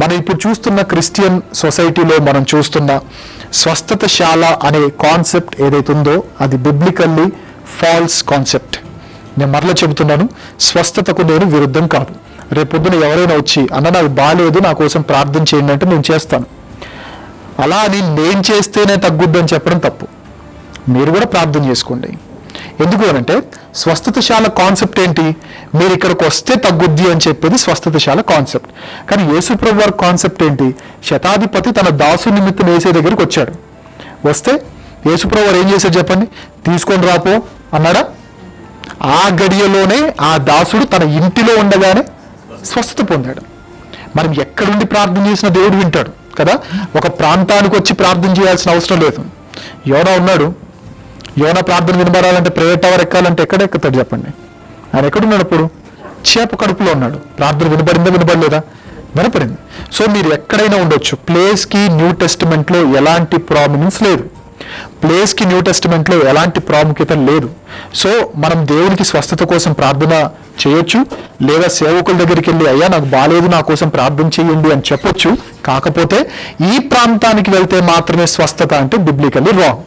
మనం ఇప్పుడు చూస్తున్న క్రిస్టియన్ సొసైటీలో మనం చూస్తున్న స్వస్థతశాల అనే కాన్సెప్ట్ ఏదైతే ఉందో అది బిబ్లికల్లీ ఫాల్స్ కాన్సెప్ట్. నేను మరలా చెబుతున్నాను స్వస్థతకు నేను విరుద్ధం కాదు. రేపొద్దున ఎవరైనా వచ్చి అన్న నాకు బాగాలేదు నా కోసం ప్రార్థన చేయండి అంటే నేను చేస్తాను. అలా అని నేను చేస్తేనే తగ్గుద్దని చెప్పడం తప్పు. మీరు కూడా ప్రార్థన చేసుకోండి. ఎందుకు అనంటే స్వస్థతశాల కాన్సెప్ట్ ఏంటి? మీరు ఇక్కడికి వస్తే తగ్గుద్ది అని చెప్పేది స్వస్థతశాల కాన్సెప్ట్. కానీ యేసుప్రభు వారి కాన్సెప్ట్ ఏంటి? శతాధిపతి తన దాసు నిమిత్తం వేసే దగ్గరికి వచ్చాడు. వస్తే యేసుప్రభు వారు ఏం చేశారు చెప్పండి? తీసుకొని రాపో అన్నాడా? ఆ గడియలోనే ఆ దాసుడు తన ఇంటిలో ఉండగానే స్వస్థత పొందాడు. మనం ఎక్కడుండి ప్రార్థన చేసిన దేవుడు వింటాడు కదా? ఒక ప్రాంతానికి వచ్చి ప్రార్థన చేయాల్సిన అవసరం లేదు. యోనా ఉన్నాడు యోన ప్రార్థన వినబడాలంటే ప్రేయర్ టవర్ ఎక్కాలంటే ఎక్కడ ఎక్కుతాడు చెప్పండి? ఆయన ఎక్కడున్నాడు అప్పుడు చేప కడుపులో ఉన్నాడు. ప్రార్థన వినబడిందా వినబడలేదా? వినపడింది. సో మీరు ఎక్కడైనా ఉండొచ్చు. ప్లేస్కి న్యూ టెస్టిమెంట్లో ఎలాంటి ప్రామినెన్స్ లేదు. ప్లేస్కి న్యూ టెస్టిమెంట్లో ఎలాంటి ప్రాముఖ్యత లేదు. సో మనం దేవునికి స్వస్థత కోసం ప్రార్థన చేయొచ్చు. లేదా సేవకుల దగ్గరికి వెళ్ళి అయ్యా నాకు బాలేదు నా కోసం ప్రార్థన చేయండి అని చెప్పొచ్చు. కాకపోతే ఈ ప్రాంతానికి వెళ్తే మాత్రమే స్వస్థత అంటే బిబ్లికల్లీ రాంగ్